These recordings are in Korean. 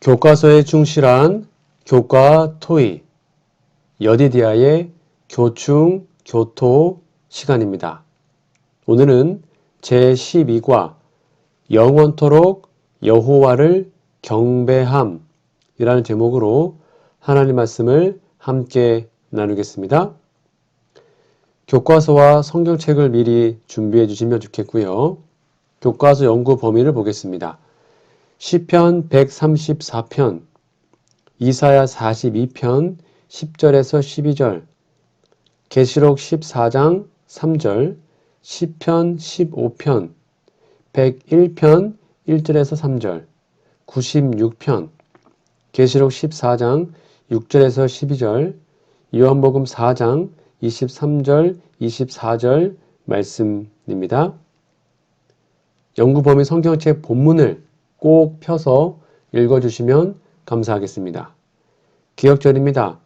교과서에 충실한 교과 토의 여디디아의 교충 교토 시간입니다. 오늘은 제12과 영원토록 여호와를 경배함이라는 제목으로 하나님 말씀을 함께 나누겠습니다. 교과서와 성경책을 미리 준비해 주시면 좋겠고요. 교과서 연구 범위를 보겠습니다. 시편 134편, 이사야 42편 10절에서 12절, 계시록 14장 3절, 시편 15편, 101편 1절에서 3절, 96편, 계시록 14장 6절에서 12절, 요한복음 4장 23절, 24절 말씀입니다. 연구 범위 성경책 본문을 꼭 펴서 읽어주시면 감사하겠습니다. 기억절입니다.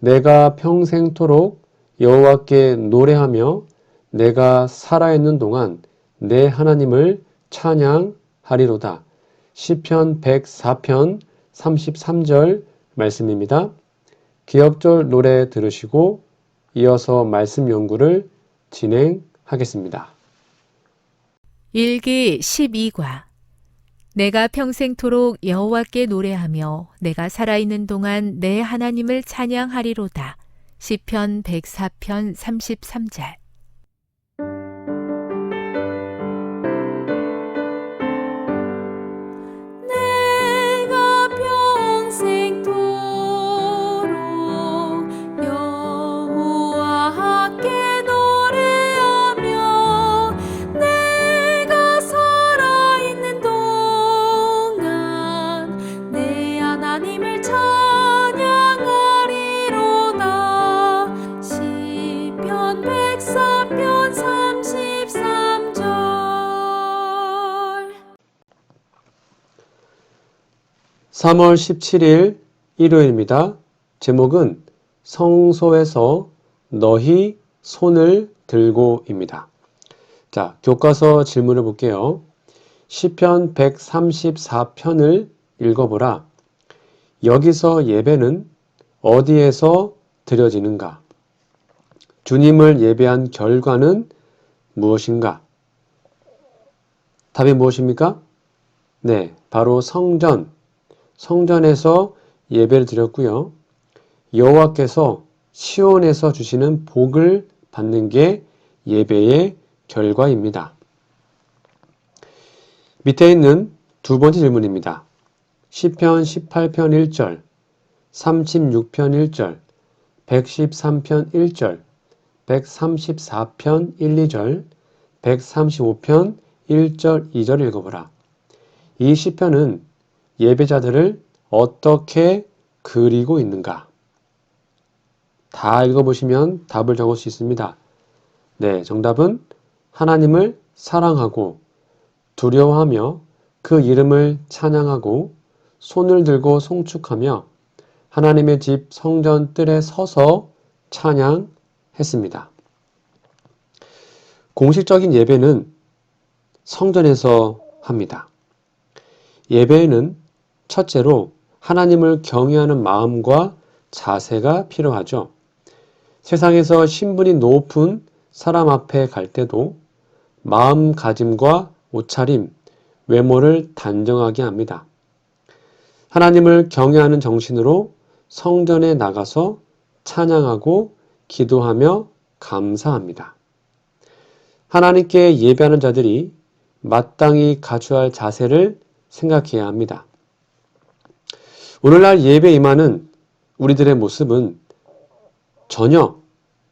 내가 평생토록 여호와께 노래하며 내가 살아있는 동안 내 하나님을 찬양하리로다. 시편 104편 33절 말씀입니다. 기억절 노래 들으시고 이어서 말씀 연구를 진행하겠습니다. 일기 12과 내가 평생토록 여호와께 노래하며 내가 살아있는 동안 내 하나님을 찬양하리로다. 시편 104편 33절 3월 17일 일요일입니다. 제목은 성소에서 너희 손을 들고입니다. 자, 교과서 질문을 볼게요. 시편 134편을 읽어보라. 여기서 예배는 어디에서 드려지는가? 주님을 예배한 결과는 무엇인가? 답이 무엇입니까? 네, 바로 성전, 성전에서 예배를 드렸고요. 여호와께서 시온에서 주시는 복을 받는 게 예배의 결과입니다. 밑에 있는 두 번째 질문입니다. 시편 18편 1절, 36편 1절, 113편 1절, 134편 1, 2절, 135편 1절, 2절 읽어보라. 이 시편은 예배자들을 어떻게 그리고 있는가? 다 읽어보시면 답을 적을 수 있습니다. 네, 정답은 하나님을 사랑하고 두려워하며 그 이름을 찬양하고 손을 들고 송축하며 하나님의 집 성전 뜰에 서서 찬양했습니다. 공식적인 예배는 성전에서 합니다. 예배에는 첫째로 하나님을 경외하는 마음과 자세가 필요하죠. 세상에서 신분이 높은 사람 앞에 갈 때도 마음가짐과 옷차림, 외모를 단정하게 합니다. 하나님을 경외하는 정신으로 성전에 나가서 찬양하고 기도하며 감사합니다. 하나님께 예배하는 자들이 마땅히 갖춰야 할 자세를 생각해야 합니다. 오늘날 예배 임하는 우리들의 모습은 전혀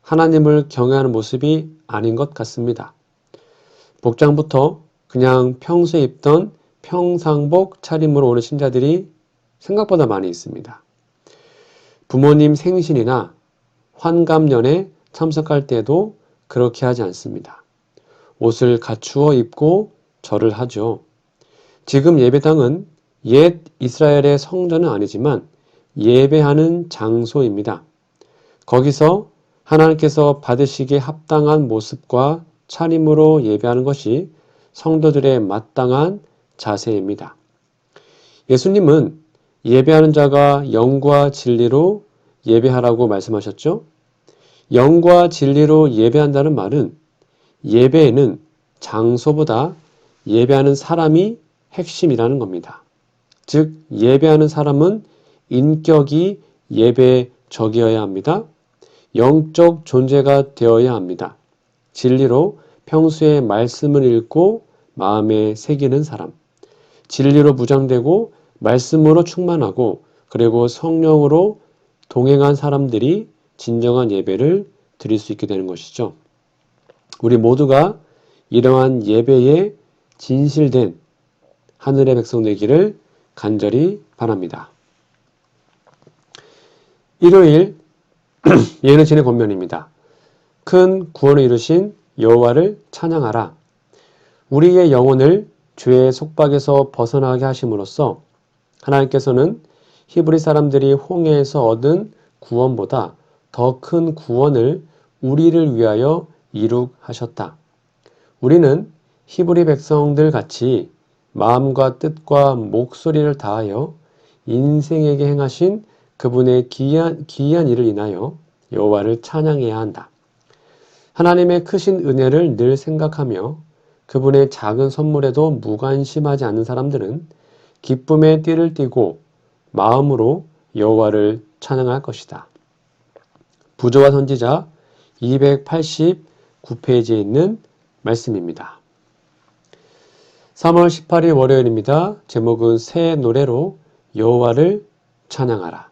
하나님을 경외하는 모습이 아닌 것 같습니다. 복장부터 그냥 평소에 입던 평상복 차림으로 오는 신자들이 생각보다 많이 있습니다. 부모님 생신이나 환갑년에 참석할 때도 그렇게 하지 않습니다. 옷을 갖추어 입고 절을 하죠. 지금 예배당은 옛 이스라엘의 성전은 아니지만 예배하는 장소입니다. 거기서 하나님께서 받으시기에 합당한 모습과 차림으로 예배하는 것이 성도들의 마땅한 자세입니다. 예수님은 예배하는 자가 영과 진리로 예배하라고 말씀하셨죠? 영과 진리로 예배한다는 말은 예배에는 장소보다 예배하는 사람이 핵심이라는 겁니다. 즉, 예배하는 사람은 인격이 예배적이어야 합니다. 영적 존재가 되어야 합니다. 진리로 평소에 말씀을 읽고 마음에 새기는 사람. 진리로 무장되고 말씀으로 충만하고 그리고 성령으로 동행한 사람들이 진정한 예배를 드릴 수 있게 되는 것이죠. 우리 모두가 이러한 예배에 진실된 하늘의 백성 되기를 간절히 바랍니다. 일요일 예는 진의 권면입니다. 큰 구원을 이루신 여호와를 찬양하라. 우리의 영혼을 죄의 속박에서 벗어나게 하심으로써 하나님께서는 히브리 사람들이 홍해에서 얻은 구원보다 더 큰 구원을 우리를 위하여 이룩하셨다. 우리는 히브리 백성들 같이 마음과 뜻과 목소리를 다하여 인생에게 행하신 그분의 기이한, 기이한 일을 인하여 여호와를 찬양해야 한다. 하나님의 크신 은혜를 늘 생각하며 그분의 작은 선물에도 무관심하지 않는 사람들은 기쁨의 띠를 띠고 마음으로 여호와를 찬양할 것이다. 부조와 선지자 289페이지에 있는 말씀입니다. 3월 18일 월요일입니다. 제목은 새 노래로 여호와를 찬양하라.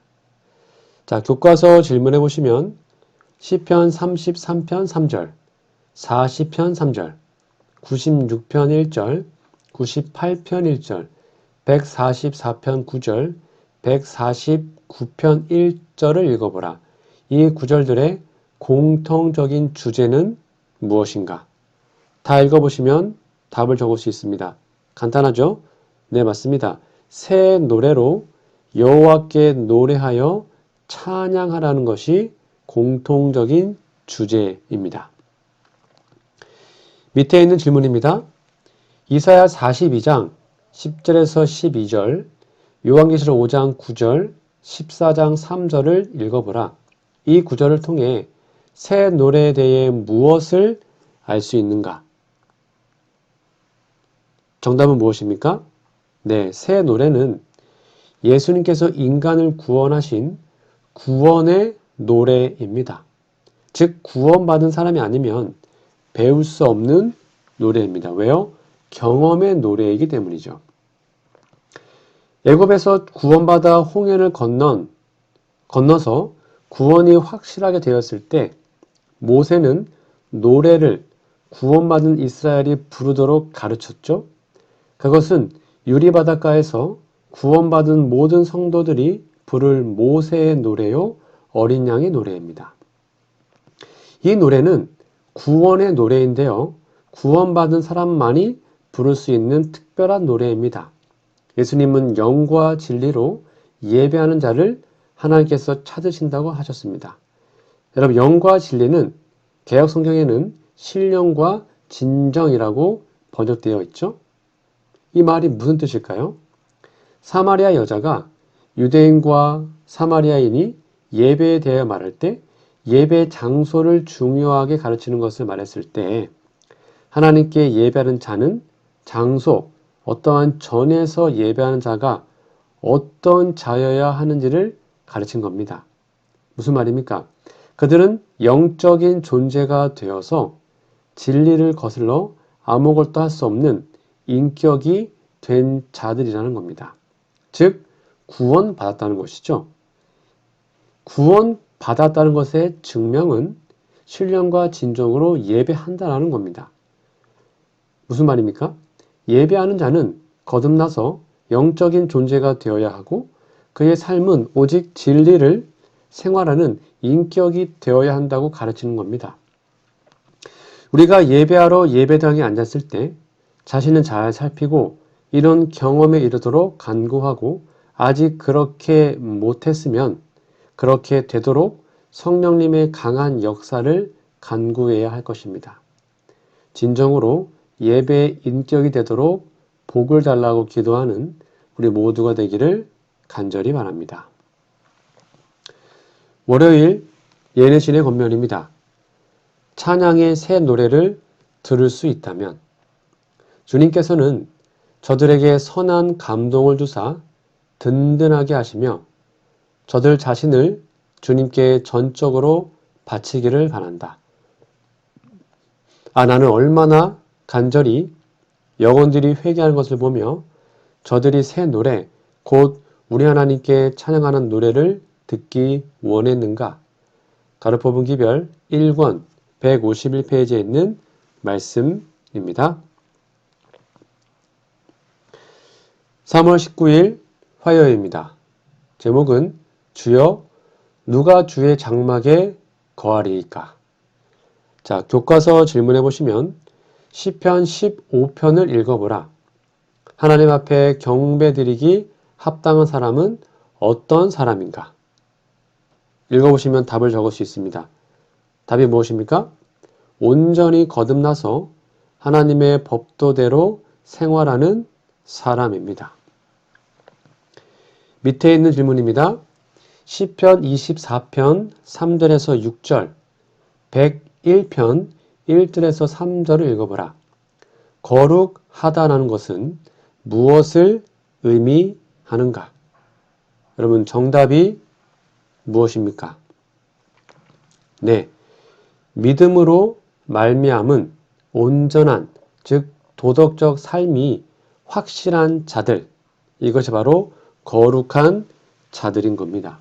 자, 교과서 질문해 보시면 시편 33편 3절, 40편 3절, 96편 1절, 98편 1절, 144편 9절, 149편 1절을 읽어보라. 이 구절들의 공통적인 주제는 무엇인가? 다 읽어보시면 답을 적을 수 있습니다. 간단하죠? 네, 맞습니다. 새 노래로 여호와께 노래하여 찬양하라는 것이 공통적인 주제입니다. 밑에 있는 질문입니다. 이사야 42장 10절에서 12절, 요한계시록 5장 9절, 14장 3절을 읽어보라. 이 구절을 통해 새 노래에 대해 무엇을 알 수 있는가? 정답은 무엇입니까? 네, 새 노래는 예수님께서 인간을 구원하신 구원의 노래입니다. 즉, 구원받은 사람이 아니면 배울 수 없는 노래입니다. 왜요? 경험의 노래이기 때문이죠. 애굽에서 구원받아 홍해를 건넌 건너서 구원이 확실하게 되었을 때 모세는 노래를 구원받은 이스라엘이 부르도록 가르쳤죠. 그것은 유리 바닷가에서 구원받은 모든 성도들이 부를 모세의 노래요 어린 양의 노래입니다. 이 노래는 구원의 노래인데요. 구원받은 사람만이 부를 수 있는 특별한 노래입니다. 예수님은 영과 진리로 예배하는 자를 하나님께서 찾으신다고 하셨습니다. 여러분, 영과 진리는 개혁 성경에는 신령과 진정이라고 번역되어 있죠. 이 말이 무슨 뜻일까요? 사마리아 여자가 유대인과 사마리아인이 예배에 대해 말할 때 예배 장소를 중요하게 가르치는 것을 말했을 때 하나님께 예배하는 자는 장소, 어떠한 전에서 예배하는 자가 어떤 자여야 하는지를 가르친 겁니다. 무슨 말입니까? 그들은 영적인 존재가 되어서 진리를 거슬러 아무것도 할 수 없는 인격이 된 자들이라는 겁니다. 즉, 구원받았다는 것이죠. 구원받았다는 것의 증명은 신령과 진정으로 예배한다는 겁니다. 무슨 말입니까? 예배하는 자는 거듭나서 영적인 존재가 되어야 하고 그의 삶은 오직 진리를 생활하는 인격이 되어야 한다고 가르치는 겁니다. 우리가 예배하러 예배당에 앉았을 때 자신은 잘 살피고 이런 경험에 이르도록 간구하고 아직 그렇게 못했으면 그렇게 되도록 성령님의 강한 역사를 간구해야 할 것입니다. 진정으로 예배의 인격이 되도록 복을 달라고 기도하는 우리 모두가 되기를 간절히 바랍니다. 월요일 예내신의 권면입니다. 찬양의 새 노래를 들을 수 있다면 주님께서는 저들에게 선한 감동을 주사 든든하게 하시며 저들 자신을 주님께 전적으로 바치기를 바란다. 아, 나는 얼마나 간절히 영혼들이 회개하는 것을 보며 저들이 새 노래, 곧 우리 하나님께 찬양하는 노래를 듣기 원했는가? 가르포분 기별 1권 151페이지에 있는 말씀입니다. 3월 19일 화요일입니다. 제목은 주여 누가 주의 장막에 거하리이까? 자, 교과서 질문해 보시면 시편 15편을 읽어보라. 하나님 앞에 경배드리기 합당한 사람은 어떤 사람인가? 읽어보시면 답을 적을 수 있습니다. 답이 무엇입니까? 온전히 거듭나서 하나님의 법도대로 생활하는 사람입니다. 밑에 있는 질문입니다. 시편 24편 3절에서 6절, 101편 1절에서 3절을 읽어보라. 거룩하다라는 것은 무엇을 의미하는가? 여러분 정답이 무엇입니까? 네. 믿음으로 말미암은 온전한 즉 도덕적 삶이 확실한 자들 이것이 바로 거룩한 자들인 겁니다.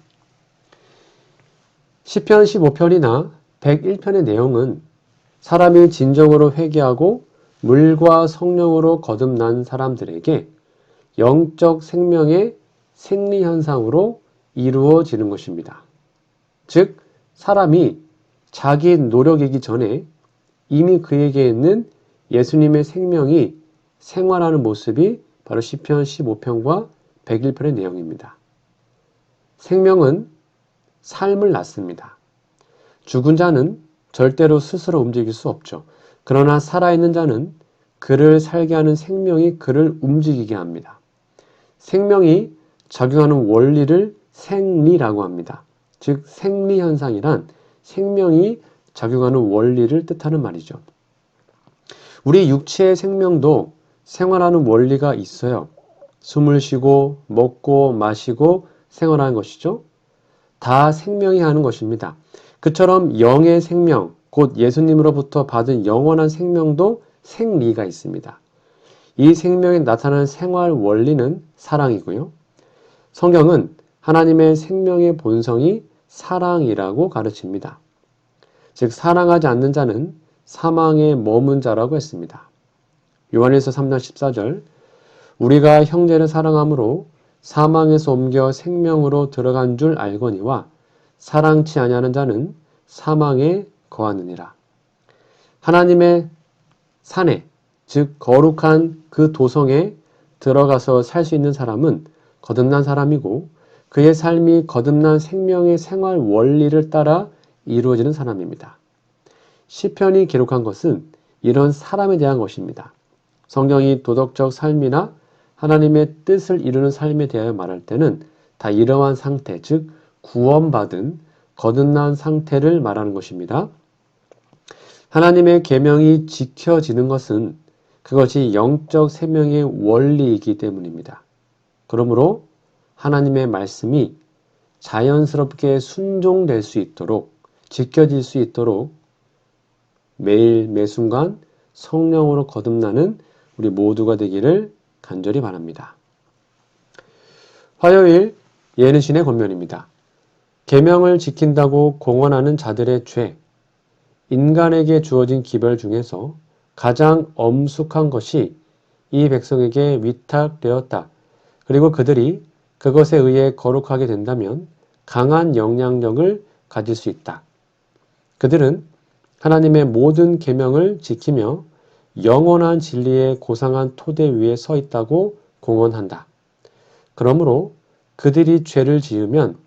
시편 15편이나 101편의 내용은 사람이 진정으로 회개하고 물과 성령으로 거듭난 사람들에게 영적 생명의 생리 현상으로 이루어지는 것입니다. 즉 사람이 자기 노력이기 전에 이미 그에게 있는 예수님의 생명이 생활하는 모습이 바로 시편 15편과 101편의 내용입니다. 생명은 삶을 낳습니다. 죽은 자는 절대로 스스로 움직일 수 없죠. 그러나 살아있는 자는 그를 살게 하는 생명이 그를 움직이게 합니다. 생명이 작용하는 원리를 생리라고 합니다. 즉 생리 현상이란 생명이 작용하는 원리를 뜻하는 말이죠. 우리 육체의 생명도 생활하는 원리가 있어요. 숨을 쉬고 먹고 마시고 생활하는 것이죠. 다 생명이 하는 것입니다. 그처럼 영의 생명, 곧 예수님으로부터 받은 영원한 생명도 생리가 있습니다. 이 생명에 나타나는 생활 원리는 사랑이고요. 성경은 하나님의 생명의 본성이 사랑이라고 가르칩니다. 즉, 사랑하지 않는 자는 사망에 머문 자라고 했습니다. 요한일서 3장 14절 우리가 형제를 사랑함으로 사망에서 옮겨 생명으로 들어간 줄 알거니와 사랑치 아니하는 자는 사망에 거하느니라. 하나님의 산에 즉 거룩한 그 도성에 들어가서 살 수 있는 사람은 거듭난 사람이고 그의 삶이 거듭난 생명의 생활 원리를 따라 이루어지는 사람입니다. 시편이 기록한 것은 이런 사람에 대한 것입니다. 성경이 도덕적 삶이나 하나님의 뜻을 이루는 삶에 대하여 말할 때는 다 이러한 상태, 즉 구원받은 거듭난 상태를 말하는 것입니다. 하나님의 계명이 지켜지는 것은 그것이 영적 생명의 원리이기 때문입니다. 그러므로 하나님의 말씀이 자연스럽게 순종될 수 있도록 지켜질 수 있도록 매일 매순간 성령으로 거듭나는 우리 모두가 되기를 간절히 바랍니다. 화요일 예는신의 권면입니다. 계명을 지킨다고 공언하는 자들의 죄, 인간에게 주어진 기별 중에서 가장 엄숙한 것이 이 백성에게 위탁되었다. 그리고 그들이 그것에 의해 거룩하게 된다면 강한 영향력을 가질 수 있다. 그들은 하나님의 모든 계명을 지키며 영원한 진리의 고상한 토대 위에 서 있다고 공언한다. 그러므로 그들이 죄를 지으면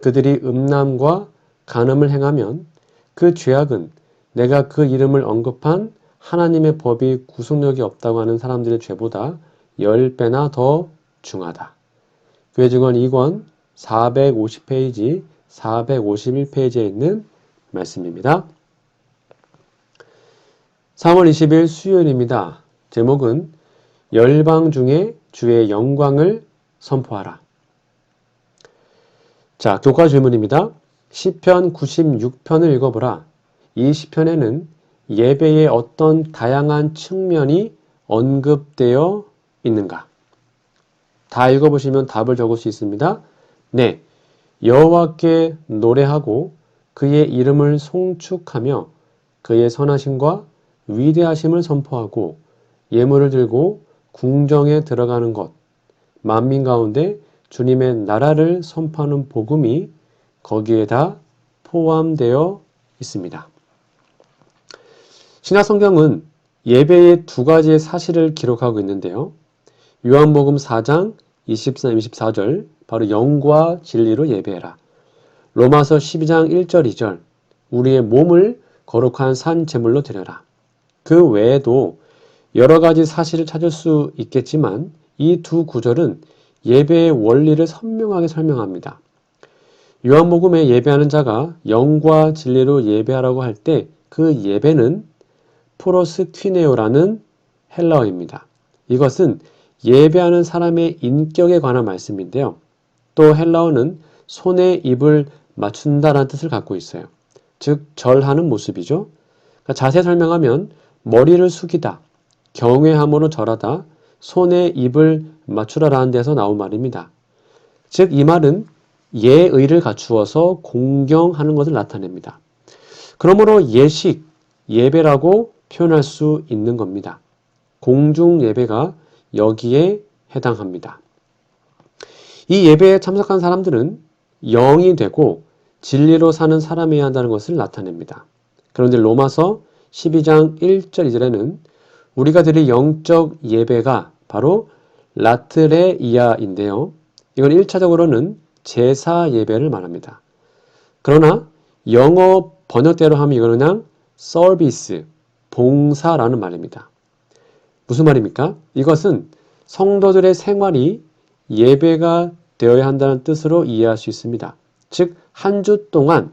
그들이 음란과 간음을 행하면 그 죄악은 내가 그 이름을 언급한 하나님의 법이 구속력이 없다고 하는 사람들의 죄보다 10배나 더 중하다. 교회 증언 2권 450페이지, 451페이지에 있는 말씀입니다. 3월 20일 수요일입니다. 제목은 열방 중에 주의 영광을 선포하라. 자, 교과 질문입니다. 시편 96편을 읽어보라. 이 시편에는 예배의 어떤 다양한 측면이 언급되어 있는가? 다 읽어보시면 답을 적을 수 있습니다. 네, 여호와께 노래하고 그의 이름을 송축하며 그의 선하심과 위대하심을 선포하고 예물을 들고 궁정에 들어가는 것, 만민 가운데 주님의 나라를 선포하는 복음이 거기에 다 포함되어 있습니다. 신약 성경은 예배의 두 가지의 사실을 기록하고 있는데요. 요한복음 4장 23, 24절 바로 영과 진리로 예배해라. 로마서 12장 1절 2절 우리의 몸을 거룩한 산 제물로 드려라. 그 외에도 여러 가지 사실을 찾을 수 있겠지만 이 두 구절은 예배의 원리를 선명하게 설명합니다. 요한복음에 예배하는 자가 영과 진리로 예배하라고 할 때 그 예배는 프로스 퀴네오라는 헬라어입니다. 이것은 예배하는 사람의 인격에 관한 말씀인데요. 또 헬라어는 손에 입을 맞춘다라는 뜻을 갖고 있어요. 즉 절하는 모습이죠. 그러니까 자세히 설명하면 머리를 숙이다, 경외함으로 절하다, 손에 입을 맞추라라는 데서 나온 말입니다. 즉 이 말은 예의를 갖추어서 공경하는 것을 나타냅니다. 그러므로 예식, 예배라고 표현할 수 있는 겁니다. 공중 예배가 여기에 해당합니다. 이 예배에 참석한 사람들은 영이 되고 진리로 사는 사람이어야 한다는 것을 나타냅니다. 그런데 로마서 12장 1절 2절에는 우리가 드릴 영적 예배가 바로 라트레이아인데요. 이건 1차적으로는 제사 예배를 말합니다. 그러나 영어 번역대로 하면 이거는 그냥 서비스, 봉사라는 말입니다. 무슨 말입니까? 이것은 성도들의 생활이 예배가 되어야 한다는 뜻으로 이해할 수 있습니다. 즉, 한 주 동안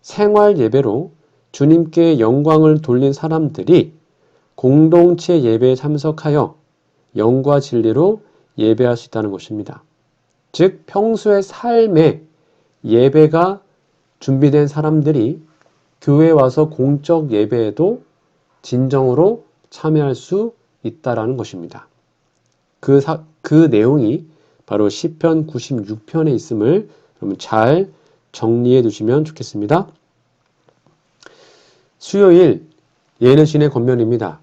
생활 예배로 주님께 영광을 돌린 사람들이 공동체 예배에 참석하여 영과 진리로 예배할 수 있다는 것입니다. 즉, 평소의 삶에 예배가 준비된 사람들이 교회에 와서 공적 예배에도 진정으로 참여할 수 있다라는 것입니다. 그, 사, 그 내용이 바로 시편 96편에 있음을 잘 정리해 두시면 좋겠습니다. 수요일 예는 신의 권면입니다.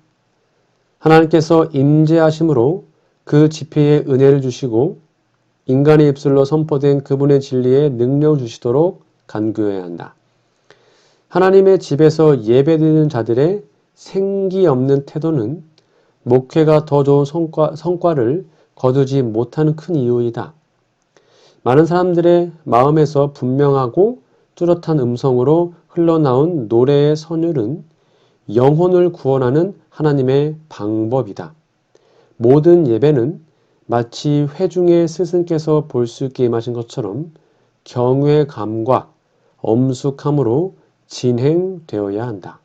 하나님께서 임재하심으로 그 집회에 은혜를 주시고 인간의 입술로 선포된 그분의 진리에 능력 주시도록 간구해야 한다. 하나님의 집에서 예배드리는 자들의 생기 없는 태도는 목회가 더 좋은 성과, 성과를 거두지 못하는 큰 이유이다. 많은 사람들의 마음에서 분명하고 뚜렷한 음성으로 흘러나온 노래의 선율은 영혼을 구원하는 하나님의 방법이다. 모든 예배는 마치 회중의 스승께서 볼 수 있게 임하신 것처럼 경외감과 엄숙함으로 진행되어야 한다.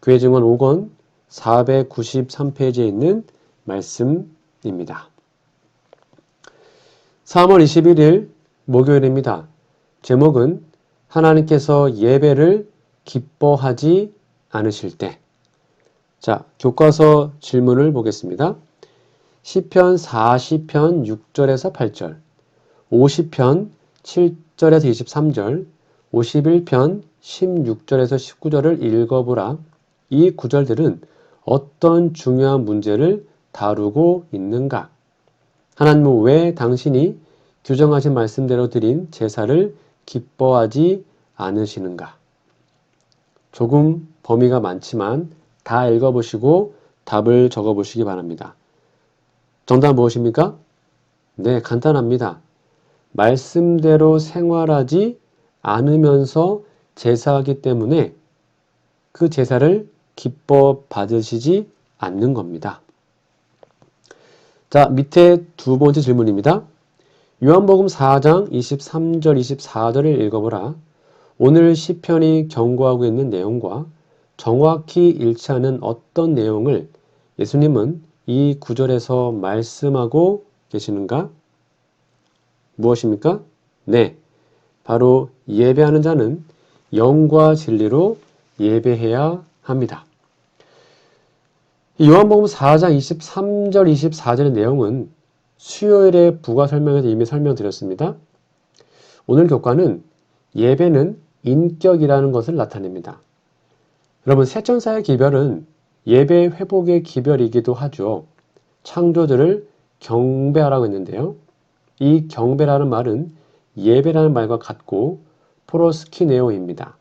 교회 증언 5권 493페이지에 있는 말씀입니다. 3월 21일 목요일입니다. 제목은 하나님께서 예배를 기뻐하지 않으실 때. 자, 교과서 질문을 보겠습니다. 시편 40편 6절에서 8절, 50편 7절에서 23절, 51편 16절에서 19절을 읽어보라. 이 구절들은 어떤 중요한 문제를 다루고 있는가? 하나님은 왜 당신이 규정하신 말씀대로 드린 제사를 기뻐하지 않으시는가? 조금 범위가 많지만 다 읽어보시고 답을 적어보시기 바랍니다. 정답 무엇입니까? 네, 간단합니다. 말씀대로 생활하지 않으면서 제사하기 때문에 그 제사를 기뻐 받으시지 않는 겁니다. 자, 밑에 두 번째 질문입니다. 요한복음 4장 23절 24절을 읽어보라. 오늘 시편이 경고하고 있는 내용과 정확히 일치하는 어떤 내용을 예수님은 이 구절에서 말씀하고 계시는가? 무엇입니까? 네. 바로 예배하는 자는 영과 진리로 예배해야 합니다. 이 요한복음 4장 23절 24절의 내용은 수요일에 부가 설명에서 이미 설명드렸습니다. 오늘 교과는 예배는 인격이라는 것을 나타냅니다. 여러분 세천사의 기별은 예배 회복의 기별이기도 하죠. 창조주를 경배하라고 했는데요. 이 경배라는 말은 예배라는 말과 같고 프로스키네오입니다.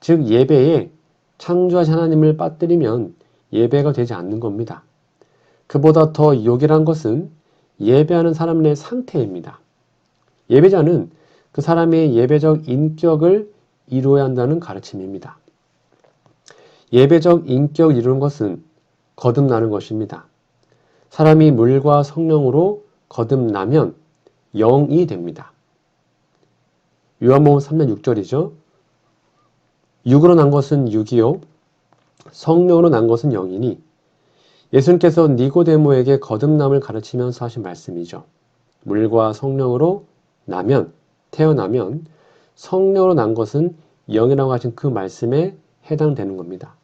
즉 예배에 창조하신 하나님을 빠뜨리면 예배가 되지 않는 겁니다. 그보다 더 요긴한 것은 예배하는 사람의 상태입니다. 예배자는 그 사람의 예배적 인격을 이루어야 한다는 가르침입니다. 예배적 인격을 이루는 것은 거듭나는 것입니다. 사람이 물과 성령으로 거듭나면 영이 됩니다. 요한복음 3장 6절이죠. 육으로 난 것은 육이요 성령으로 난 것은 영이니 예수님께서 니고데모에게 거듭남을 가르치면서 하신 말씀이죠. 물과 성령으로 나면 태어나면 성령으로 난 것은 영이라고 하신 그 말씀에 해당되는 겁니다.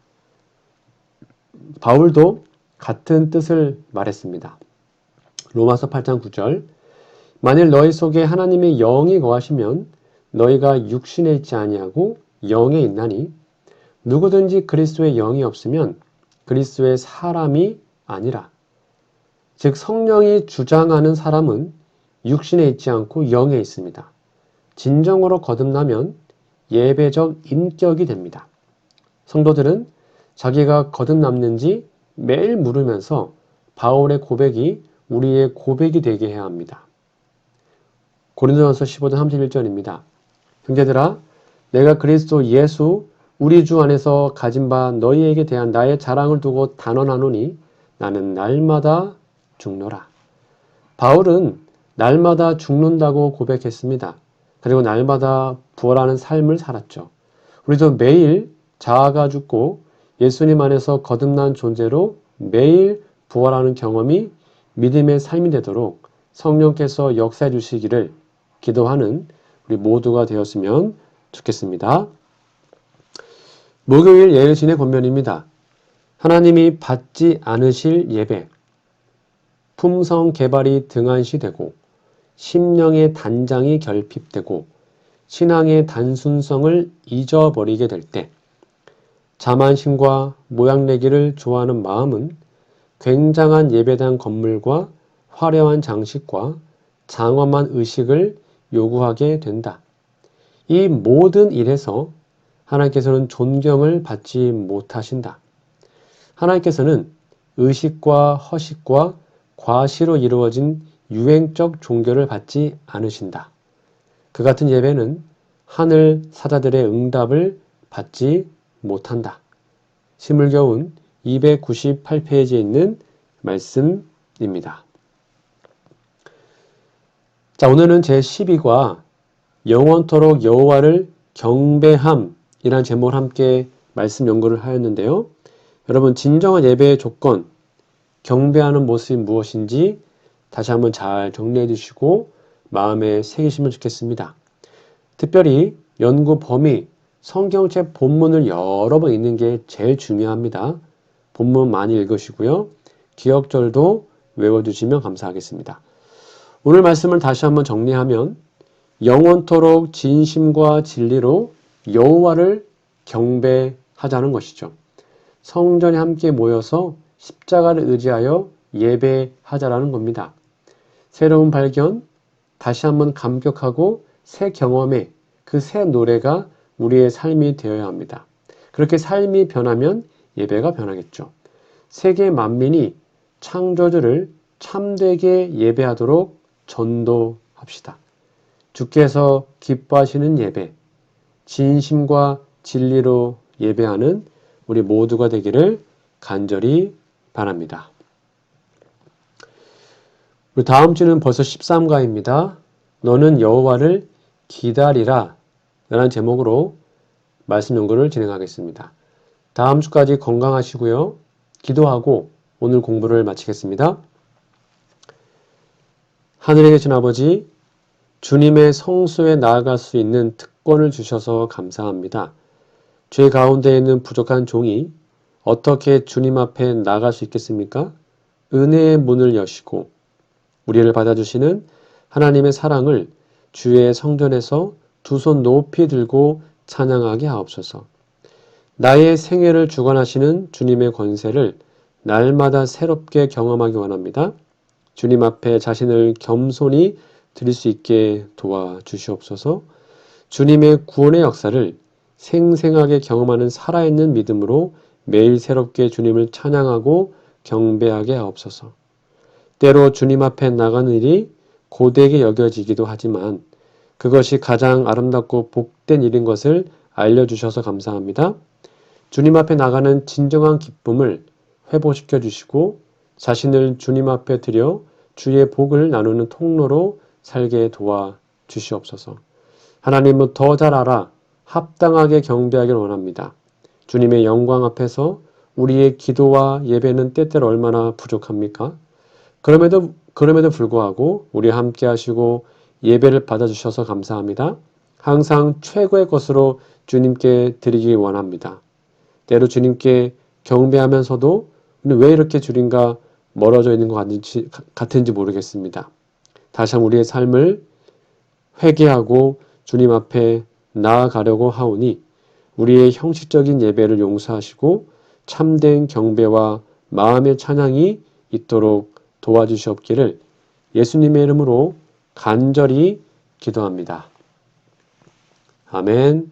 바울도 같은 뜻을 말했습니다. 로마서 8장 9절 만일 너희 속에 하나님의 영이 거하시면 너희가 육신에 있지 아니하고 영에 있나니 누구든지 그리스도의 영이 없으면 그리스도의 사람이 아니라 즉 성령이 주장하는 사람은 육신에 있지 않고 영에 있습니다. 진정으로 거듭나면 예배적 인격이 됩니다. 성도들은 자기가 거듭남는지 매일 물으면서 바울의 고백이 우리의 고백이 되게 해야 합니다. 고린도전서 15장 31절입니다. 형제들아 내가 그리스도 예수 우리 주 안에서 가진 바 너희에게 대한 나의 자랑을 두고 단언하노니 나는 날마다 죽노라. 바울은 날마다 죽는다고 고백했습니다. 그리고 날마다 부활하는 삶을 살았죠. 우리도 매일 자아가 죽고 예수님 안에서 거듭난 존재로 매일 부활하는 경험이 믿음의 삶이 되도록 성령께서 역사해 주시기를 기도하는 우리 모두가 되었으면 좋겠습니다. 목요일 예일신의 본면입니다. 하나님이 받지 않으실 예배, 품성 개발이 등한시되고 심령의 단장이 결핍되고 신앙의 단순성을 잊어버리게 될 때 자만심과 모양내기를 좋아하는 마음은 굉장한 예배당 건물과 화려한 장식과 장엄한 의식을 요구하게 된다. 이 모든 일에서 하나님께서는 존경을 받지 못하신다. 하나님께서는 의식과 허식과 과시로 이루어진 유행적 종교를 받지 않으신다. 그 같은 예배는 하늘 사자들의 응답을 받지 못한다. 시물교훈 298페이지에 있는 말씀입니다. 자, 오늘은 제 12과 영원토록 여호와를 경배함 이란 제목을 함께 말씀 연구를 하였는데요. 여러분 진정한 예배의 조건, 경배하는 모습이 무엇인지 다시 한번 잘 정리해 주시고 마음에 새기시면 좋겠습니다. 특별히 연구 범위, 성경책 본문을 여러 번 읽는 게 제일 중요합니다. 본문 많이 읽으시고요. 기억절도 외워주시면 감사하겠습니다. 오늘 말씀을 다시 한번 정리하면 영원토록 진심과 진리로 여호와를 경배하자는 것이죠. 성전에 함께 모여서 십자가를 의지하여 예배하자라는 겁니다. 새로운 발견, 다시 한번 감격하고 새 경험에 그 새 노래가 우리의 삶이 되어야 합니다. 그렇게 삶이 변하면 예배가 변하겠죠. 세계 만민이 창조주를 참되게 예배하도록 전도합시다. 주께서 기뻐하시는 예배, 진심과 진리로 예배하는 우리 모두가 되기를 간절히 바랍니다. 우리 다음 주는 벌써 13가입니다. 너는 여호와를 기다리라 라는 제목으로 말씀 연구를 진행하겠습니다. 다음 주까지 건강하시고요. 기도하고 오늘 공부를 마치겠습니다. 하늘에 계신 아버지, 주님의 성소에 나아갈 수 있는 특권을 주셔서 감사합니다. 죄 가운데 있는 부족한 종이 어떻게 주님 앞에 나갈 수 있겠습니까? 은혜의 문을 여시고 우리를 받아주시는 하나님의 사랑을 주의 성전에서 두 손 높이 들고 찬양하게 하옵소서. 나의 생애를 주관하시는 주님의 권세를 날마다 새롭게 경험하기 원합니다. 주님 앞에 자신을 겸손히 드릴 수 있게 도와주시옵소서. 주님의 구원의 역사를 생생하게 경험하는 살아있는 믿음으로 매일 새롭게 주님을 찬양하고 경배하게 하옵소서. 때로 주님 앞에 나가는 일이 고되게 여겨지기도 하지만 그것이 가장 아름답고 복된 일인 것을 알려주셔서 감사합니다. 주님 앞에 나가는 진정한 기쁨을 회복시켜 주시고 자신을 주님 앞에 드려 주의 복을 나누는 통로로 살게 도와 주시옵소서. 하나님은 더 잘 알아 합당하게 경배하길 원합니다. 주님의 영광 앞에서 우리의 기도와 예배는 때때로 얼마나 부족합니까? 그럼에도 그럼에도 불구하고 우리 함께 하시고 예배를 받아 주셔서 감사합니다. 항상 최고의 것으로 주님께 드리기 원합니다. 때로 주님께 경배하면서도 왜 이렇게 주님과 멀어져 있는 것 같은지, 같은지 모르겠습니다. 다시 한번 우리의 삶을 회개하고 주님 앞에 나아가려고 하오니 우리의 형식적인 예배를 용서하시고 참된 경배와 마음의 찬양이 있도록 도와주시옵기를 예수님의 이름으로 간절히 기도합니다. 아멘.